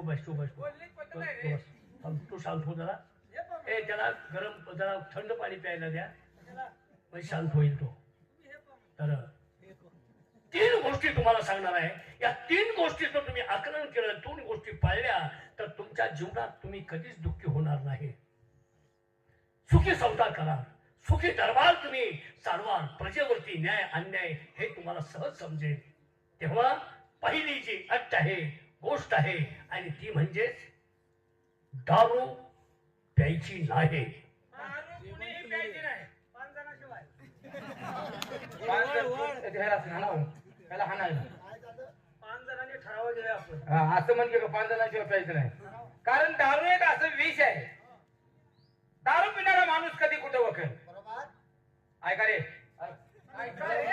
तू बस तू बस तू शांत हो जरा. ए त्याला गरम जरा थंड पाणी प्यायला द्या. म्हणजे शांत होईल तो. तर तीन गोष्टी तुम्हाला सांगणार आहे. या तीन गोष्टीचं तुम्ही आकलन केलं दोन गोष्टी पाळल्या तर तुमच्या जीवनात तुम्ही कधीच दुःखी होणार नाही. सुखी संसार करा. सुखी दरबार तुम्ही चालवाल. प्रजेवरती न्याय अन्याय हे तुम्हाला सहज समजेल. तेव्हा पहिली जी अट आहे गोष्ट आहे. आणि ती म्हणजेच दारू प्यायची नाही. त्याला हाणायला हा, असं म्हणजे का पाच जणांशिवाय प्यायचं नाही? कारण दारू एक असं विष आहे. दारू पिणारा माणूस कधी कुठं वखेल ऐका रे. ऐका रे.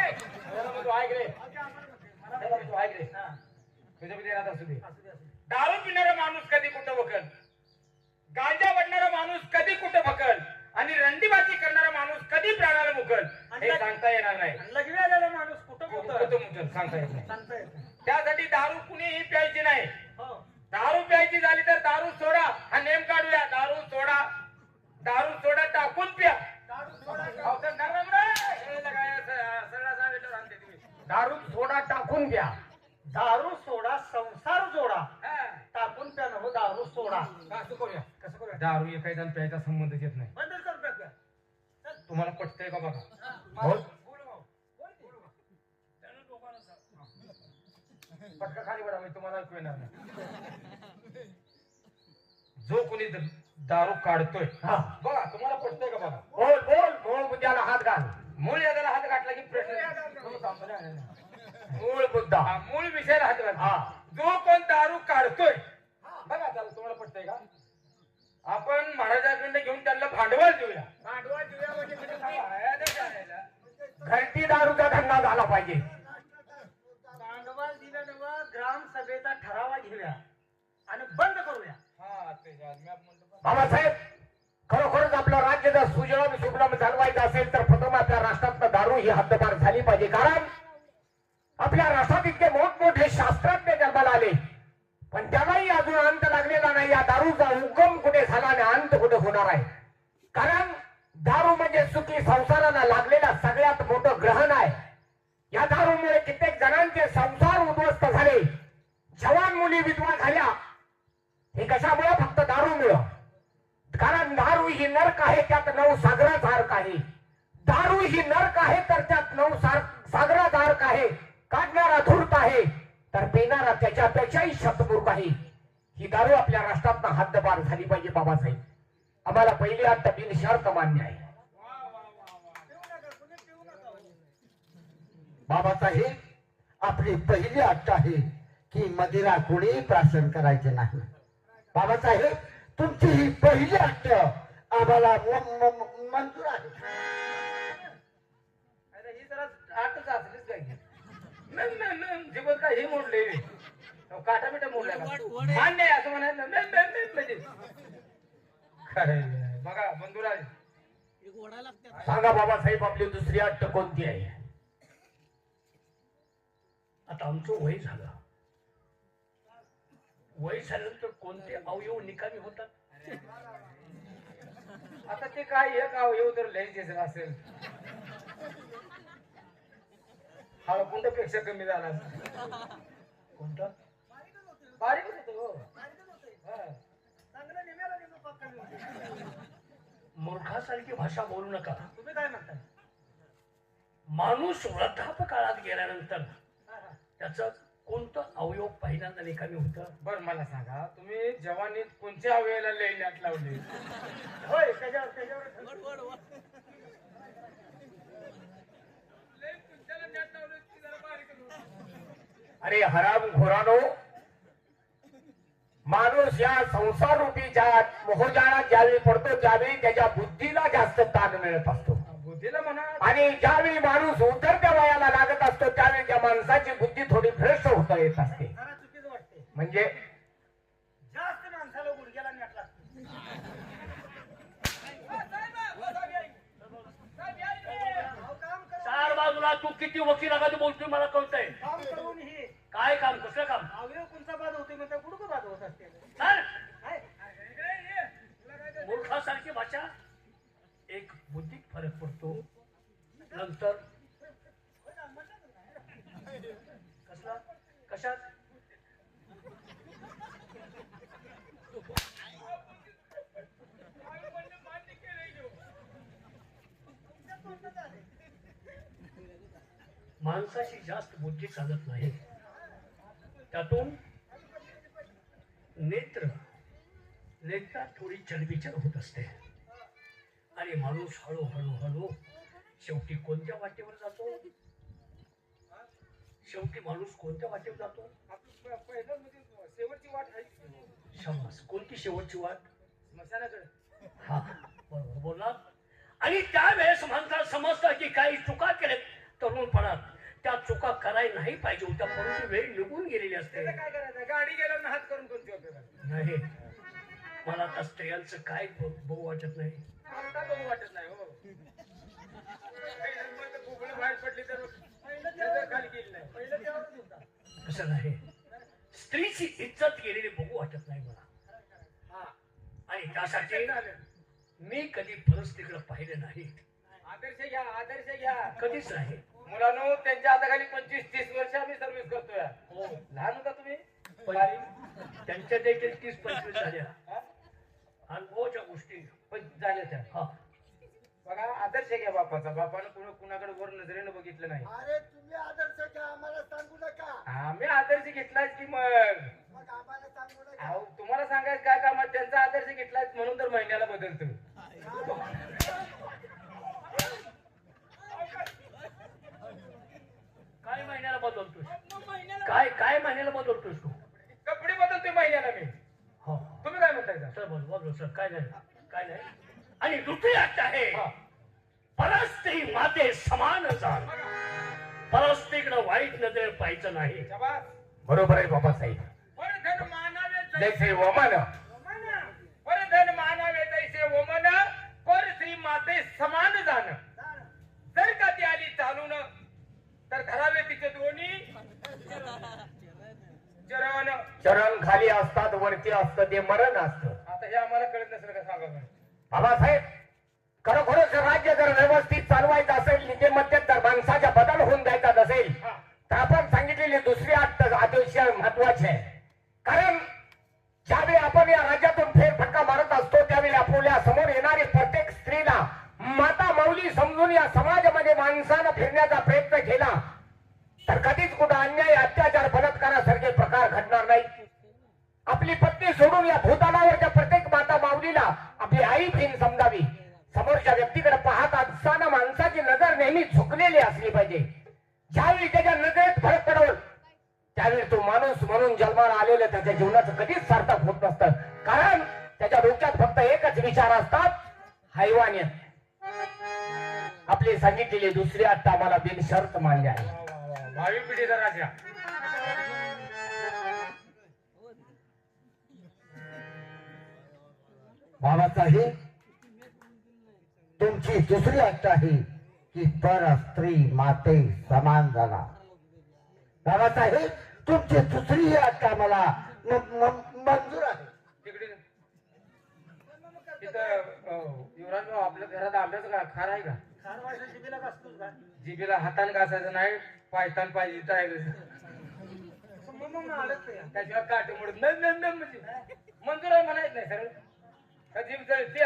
ऐक रे. असू दे. दारू पिणारा माणूस कधी कुठं बकल? गांजा वडणारा माणूस कधी कुठं बकल? आणि रंडीबाजी करणारा माणूस कधी प्राणाला मुकल? हे सांगता येणार नाही. आणि लग्न आलेला माणूस कुठं कुठं कुठं मुकल? सांगता येत नाही. त्यासाठी दारू कुणीही प्यायची नाही. हो. दारू प्यायची झाली तर दारू सोडा. हा नेम काढूया. दारू सोडा. दारू सोडा टाकून प्या. हे. दारू सोडा टाकून प्या दारू सोडा संसार जोडा. हा. टाकून प्या नको दारू सोडा. असं करूया. कसं करूया? दारू एका जण प्यायचा संबंध येत नाही. बंद तुम्हाला पटतंय का बघा. पटका खाली बडा मी तुम्हाला ऐकू येणार नाही. जो कोणी दारू काढतोय हा बघा तुम्हाला पटतंय का बघा? बोल बोल बोल मुद्द्याला हात घाल. मूळ यादाला हात घातला की प्रश्न. मूळ मुद्दा हा, मूळ विषयाला हात घातला हा. जो कोण दारू काढतोय बघा त्याला तुम्हाला पटतंय का? आपण महाराजांकडे घेऊन त्यांना भांडवल देऊया. भांडवल देऊया म्हणजे द्यायला. घरटी दारूचा धंदा झाला पाहिजे. भांडवल दिलं नव ग्राम सभेचा ठरावा घेऊया आणि बंद करूया. हा. बाबासाहेब खरोखरच आपलं राज्य जर सुजलाम सुफलाम चालवायचं असेल तर प्रथम आपल्या राष्ट्रात दारू ही हद्दपार झाली पाहिजे. कारण आपल्या राष्ट्रात इतके मोठे शास्त्रज्ञ जन्माला आले. पण त्यालाही अजून अंत लागलेला नाही. या दारूचा उगम कुठे झाला आणि अंत कुठे होणार आहे? कारण दारू म्हणजे सुखी संसाराला लागलेला सगळ्यात मोठं ग्रहण आहे. या दारूमुळे कित्येक जणांचे संसार उद्ध्वस्त झाले. जवान मुली विधवा झाल्या. हे कशामुळे? फक्त दारूमुळं. कारण दारू ही नरक आहे त्यात नऊ सागराचा अर्क आहे. दारू ही नरक आहे तर त्यात नऊ सार- सागराचा अर्क आहे. काढणारा धूर्त आहे तर पेणारा त्याच्यापेक्षाही शतमूर्ख आहे. ही दारू आपल्या राष्ट्रात हद्दपार झाली पाहिजे बाबासाहेब. आम्हाला पहिली अट बिनशर्त मान्य आहे. बाबासाहेब आपली पहिली अट आहे की मदिरा कोणी प्राशन करायचे नाही. बाबासाहेब तुमची ही पहिली अट आम्हाला मंजूर आहे. जीवन काय हे मोडले. काटा का? मान्य आहे असं म्हणायचं न न न म्हणजे. बघा बंधुराज. सांगा बाबासाहेब आपली दुसरी अट कोणती आहे? आता आमचं वय झालं. वय झाल्यानंतर कोणते अवयव निकामी होतात? आता ते काय एक अवयव तर लय असेल. हळकुंडपेक्षा कमी झाला कोणतं? बारीकच होतं हो. हा. मूर्खासारखी भाषा बोलू नका. तुम्ही काय म्हणताय? माणूस वृद्धापकाळात गेल्यानंतर हा, हा. त्याचं कोणतं अवयव पहिल्यांदा निकामी होतं? बर मला सांगा. तुम्ही जवानीत कोणत्या अवयवाला लय नाट लावले? होय त्याच्यावर त्याच्यावर अरे हराम घोरानो माणूस या संसार रूपीच्या मोहजाळात ज्यावेळी पडतो त्यावेळी त्याच्या बुद्धीला जास्त ताण मिळत असतो. बुद्धीला म्हणा. आणि ज्यावेळी माणूस उतरत्या वयाला लागत असतो त्यावेळी त्या माणसाची बुद्धी थोडी फ्रेश होता येत असते. म्हणजे? जास्त माणसाला गुडघ्याला नेट लागते. अहो, काम करा. चार बाजूला तू किती वकिलाकडे बोलतोय मला कळतंय काम करून ही काय काम कसलं काम अवयव कोणता बाद होतोय म्हणता गुडघं बाद होत असते कशात? माणसाशी जास्त बुद्धी चालत नाही. त्यातून नेत्र नेत्रात थोडी चरबिचर होत असते. आणि माणूस हळूहळू हळू शेवटी कोणत्या वाटेवर जातो? शेवटी माणूस कोणत्या वाटेवर जातो? शेवटची वाट आहे कोणती शेवटची वाट? स्मशानाकडे हा बरोबर बोलला. आणि त्यावेळेस माणसा समजतं की काही चुका केल्या तरुणपणात. त्या चुका करायला नाही पाहिजे होत्या परंतु वेळ निघून गेलेली असते. काय करायचं गाडी गेल्यावर हात करून कोणती नाही. मला आता स्त्रियांचं काय बघू वाटत नाही. आता बघू वाटत नाही. असं नाही स्त्रीची इज्जत गेलेली बघू वाटत नाही मला. आणि त्यासाठी. मी कधी परिस्थितीकडे पाहिले नाही. आदर्श घ्या आदर्श घ्या. कधीच नाही. मुलांनो त्यांच्या हाताखाली पंचवीस तीस वर्ष आम्ही सर्व्हिस करतोय. हो. लहान होता तुम्ही? त्यांच्या देखील तीस पंचवीस झाल्या? अनुभवाच्या गोष्टी पण झाल्या त्या. हा. आदर्श घ्या बापाचा. बापानं कुणा कुणाकडे वर नजरेनं बघितलं नाही. अरे तुम्ही आदर्श घ्या आम्हाला सांगू नका. आम्ही आदर्श घेतलाच की मग? मग आम्हाला सांगू नका. अहो तुम्हाला सांगायचं काय काम आहे? त्यांचा आदर्श घेतलाच म्हणून तर महिन्याला बदलतो. काय महिन्याला बदलतोस? काय काय महिन्याला बदलतोस तू? कपडे बदलतोय महिन्याला मी. हो. तुम्ही काय म्हणताय सर? सर बोल बदल सर. काय नाही काय नाही आणि दुसरी अट आहे हा. परस्त्री माते समान जाण परस्त्रीकडे वाईट नजर पाहायचं नाही. बरोबर आहे बाबासाहेब. जैसे वमन. माना परधन मानावे जैसे वमन पर श्री माते समान जाण जर का ती आली चालून तर धरावे तिचे दोन्ही. चरण. चरण खाली असतात वरती असतं ते मरण असतं. आता हे आम्हाला कळत नसेल का सांगा. बाबासाहेब खरोखरच राज्य जर व्यवस्थित चालवायचं असेल निजे मध्यंतर माणसाच्या बदल होऊन द्यायचा नसेल. तर आपण सांगितलेली दुसरी अट अतिशय महत्वाची आहे. कारण ज्यावेळी आपण या राज्यातून फेरफटका मारत असतो त्यावेळी आपल्यासमोर येणारी प्रत्येक स्त्रीला माता माऊली समजून या समाजामध्ये माणसानं फिरण्याचा प्रयत्न केला तर कधीच कुठं अन्याय अत्याचार बलात्कारासारखे प्रकार घडणार नाही. आपली पत्नी सोडून या भूतानावरच्या प्रत्येक माता माऊलीला आपली आई फिन समजावी. समोरच्या व्यक्तीकडे पाहत असताना माणसाची नजर नेहमी झुकलेली असली पाहिजे. ज्यावेळी त्याच्या नजरेत फरक पडवल त्यावेळी तो माणूस म्हणून जन्माला आलेलं त्याच्या जीवनाचं कधीच सार्थक होत नसतं. कारण त्याच्या डोक्यात फक्त एकच विचार असतात हैवानियत आपली सांगितलेली दुसरी अट्टा आम्हाला बिनशर्त मान्य आहे. भावी पिढीचा राजा. बाबासाहेब तुमची दुसरी अट आहे की पर स्त्री माते समान झाला. बाबासाहेब तुमची दुसरी अट आम्हाला मंजूर आहे. युवराज भाऊ आपल्या घरात आंब्याचं का खार आहे का? जिबीला कसतोच का? जिबीला हातान घासायचं नाही पायतान पाहिजे चालायचं मग मग आलंच ते त्याच्यावर काटे मोडत न न न म्हणजे. मंजूर आहे म्हणायचं नाही सर जळते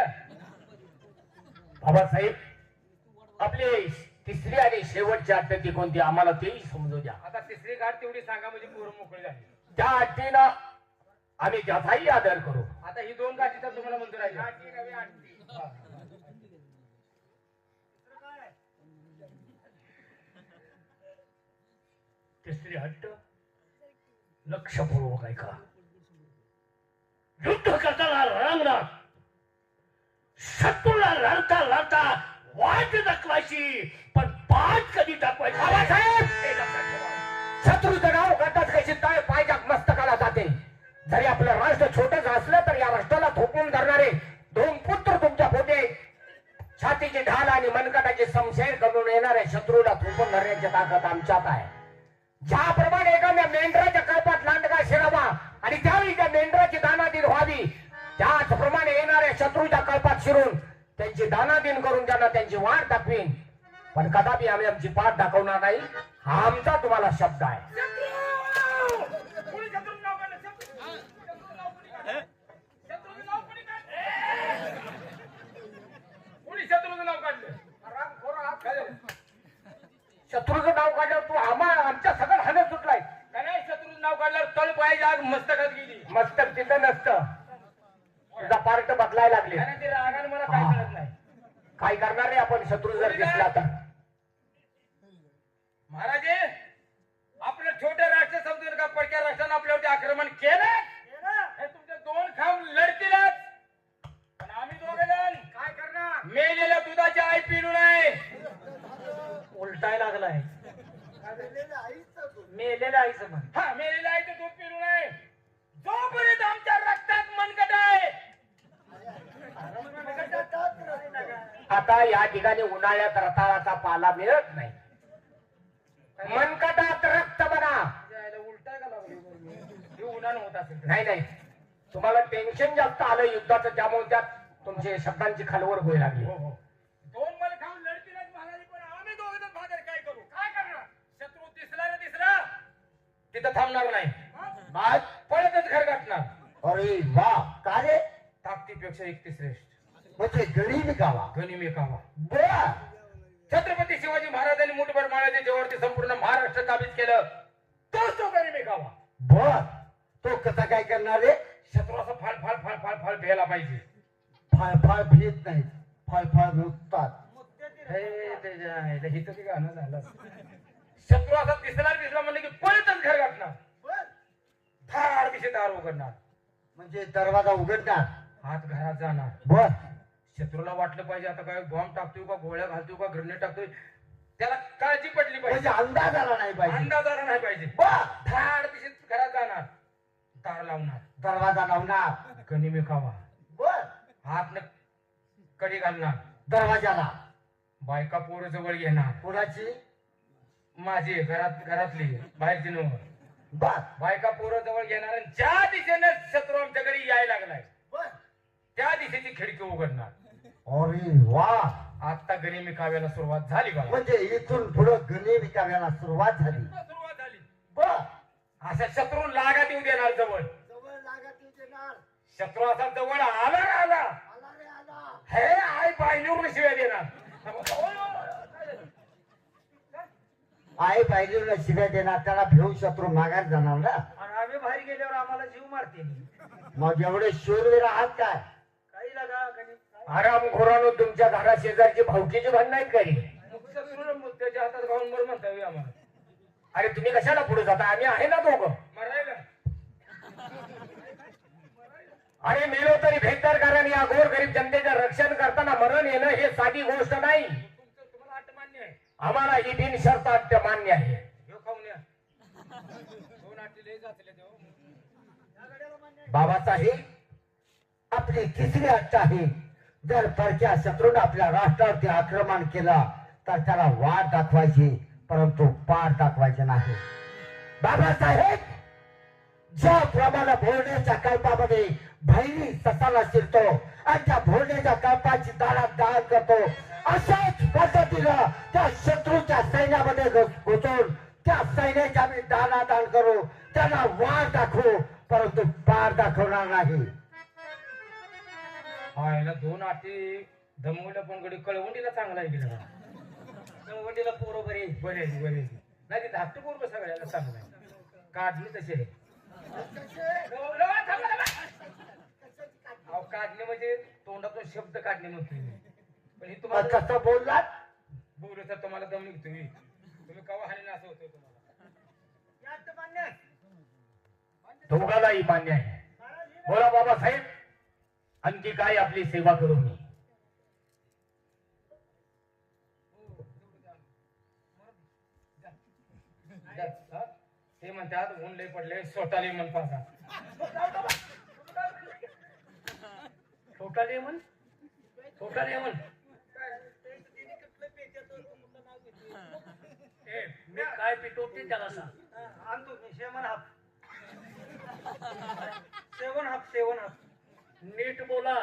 बाबासाहेब आपली तिसरी आणि शेवटची अट्ट ती कोणती? आम्हाला तेही समजू द्या. आता तिसरी गाठ तेवढी सांगा म्हणजे पोरं मोकळी झाली. त्या अट्टीनं आम्ही त्याचाही आदर करू. आता ही दोन गाठी तर तुम्हाला मंजूर आहे. तिसरी हट्ट लक्षपूर्वक ऐका. युद्ध करताना रंगणात शत्रूला लढता लढता वाट दाखवायची पण पाठ कधी दाखवायची? बाबासाहेब! शत्रूचं नाव गटात कशी ताय पायच्या मस्तकाला जाते. जरी आपलं राष्ट्र छोटच असलं तर या राष्ट्राला थोपून धरणारे दोन पुत्र तुमच्या पोटे छातीची ढाल आणि मनगटाचे समशेर करून येणाऱ्या शत्रूला थोपून धरण्याची ताकद आमच्यात आहे. ज्याप्रमाणे एखाद्या मेंढराच्या कळपात लांडगा शिरावा आणि त्यावेळी त्या मेंढराची दानादिन व्हावी त्याचप्रमाणे येणाऱ्या शत्रूच्या कळपात शिरून त्यांची दानादिन करून त्यांना त्यांची वाट दाखवीन. पण कदापि आम्ही आमची पाठ दाखवणार नाही हा आमचा तुम्हाला शब्द आहे म्हणलं तळ पाहिजे आग मस्तकात गेली मस्तक तिथं नसतं तुझा पार्ट बदलायला लागले आणि ते रागाने मला काय कळत नाही काय करणार रे आपण तर महाराजे आपलं छोटं राष्ट्र समजून का पडक्या राष्ट्रानं आपल्यावरती आक्रमण केलं? हे तुमचे दोन खांब लढतीलच. पण आम्ही दोघे जण काय करणार? मेलेल्या दुधाची आई पिलू नाही उलटाय लागलाय. मेलेल्या आईचं हा मेलेल्या आईचं आता या ठिकाणी उन्हाळ्यात रताळाचा पाला मिळत नाही. मनकटात रक्त बना. उन्हानं होत असेल नाही नाही. तुम्हाला टेन्शन जास्त आलं युद्धाचं त्यामुळे त्यात तुमचे शब्दांची खालवर होऊ लागली. हो हो. दोन मला खाऊन महाराज पण आम्ही दोघे जण भागर काय करू? काय करणार? शत्रू दिसला ना दिसला. तिथं थांबणार नाही. बाय पळतच घर गाठणार. अरे वा. का रे? ताकदीपेक्षा एकतीस श्रेष्ठ. म्हणजे गरीब गावा गनिमी कावा बर. छत्रपती शिवाजी महाराजांनी मुठभर माळ्याच्या जेवरती संपूर्ण महाराष्ट्र काबीज केलं. तोच तो गनिमी कावा बर. तो कसा काय करणार रे? शत्रू असं फाळ फाळ फाळ फाळ फाळ भ्यायला पाहिजे. फाय फाय भीत नाही हे त्याच्या आईला हिचं ते गाणं झालं. शत्रू असा दिसला दिसला म्हणलं की पळतच घर गाठणार. धाड दिशे दार उघडणार. म्हणजे दरवाजा उघडणार. हात घरात जाणार. बर. शत्रूला वाटलं पाहिजे आता काय बॉम्ब टाकतोय का गोळ्या घालतोय का ग्रेनेड टाकतोय त्याला काळजी पडली म्हणजे पाहिजे. अंदाज आला नाही पाहिजे. अंदाज आला नाही पाहिजे. धाड दिशेत घरात जाणार. दार लावणार. दरवाजा लावणार. गनिमी खावा बर. हात न कडी घालणार. दरवाजाला. बायका पोरं जवळ घेणार. कोणाची? माझी घरात घरातली बाहेरची नव. बर. बायका पोरं जवळ घेणार आणि ज्या दिशेने शत्रू आमच्याकडे यायला लागलाय बर. त्या दिशेची खिडकी उघडणार. अरे वा आता गनिमी काव्याला सुरुवात झाली बघा. म्हणजे इथून पुढं गणे विकाव्याला सुरुवात झाली. सुरुवात झाली. बर. असा शत्रू लागात येऊ देणार जवळ. जवळ लागत देणार. शत्रू असा जवळ आला ना आला. आला रे आला. हे आई पाहिलीवर शिव्या देणार. आई पाहिजे शिव्या देणार त्याला भिवून शत्रू माघार जाणार ना. आणि आम्ही बाहेर गेल्यावर आम्हाला जीव मारते मग एवढे शूरवीर आहात काय? लागा गणित आराम खोरानो तुमच्या घरा शेजारची भावकीची भांडण आहेत घरी शत्रूला मग त्याच्या हातात घालून मर म्हणता येईल आम्हाला. अरे तुम्ही कशाला पुढे जाता? आम्ही आहे ना दोघं. मरायला. अरे मेलो तरी भेददार कारण या गोर गरीब जनतेचं रक्षण करताना मरण येणं हे साधी गोष्ट नाही. तुमचं तुम्हाला आठ मान्य आहे. आम्हाला ही बिनशर्त अट्ट मान्य आहे. ह्यो खाऊन या. दोन आठी लय जातले देव बाबासाहेब आपली तिसरी अट्ट आहे. जर परक्या शत्रूने आपल्या राष्ट्रावरती आक्रमण केलं तर त्याला वाट दाखवायची परंतु पाठ दाखवायचे नाही. बाबासाहेब ज्याप्रमाणे भोरण्याच्या कल्पामध्ये बहिणी ससाला शिरतो आणि त्या भोरण्याच्या कल्पाची दारात दान करतो अशाच पद्धतीनं त्या शत्रूच्या सैन्यामध्ये घुसून त्या सैन्याच्या आम्ही दानादान करू त्यांना वाट दाखवू परंतु पार दाखवणार नाही. हा याला दोन आठी दमवल्या पण गडी कळवंडीला चांगला आहे गेला कळवंडीला पोरं बरे बरे बरे. नाही ते धाकटे पोरग सगळ्याला चांगला आहे. काढणी तशी आहे. अहो, काढणे म्हणजे तोंडातून शब्द काढणे म्हणतोय मी. पण ही मग तुम्हाला कसं बोललात? बोलू तर तुम्हाला दम निघतोय. तुम्ही कवा हानी असं होतंय तुम्हाला. यात मान्य दोघालाही मान्य आहे. बोला बाबासाहेब. आणखी काय आपली सेवा करू मी? ते म्हणतात ऊन लय पडले स्वतःला म्हण पाहता. छोटा लेमन छोटा लेमन ए, मी काय पितो ते त्याला सांग. आणतो मी seven half. Seven half seven half. नीट बोला.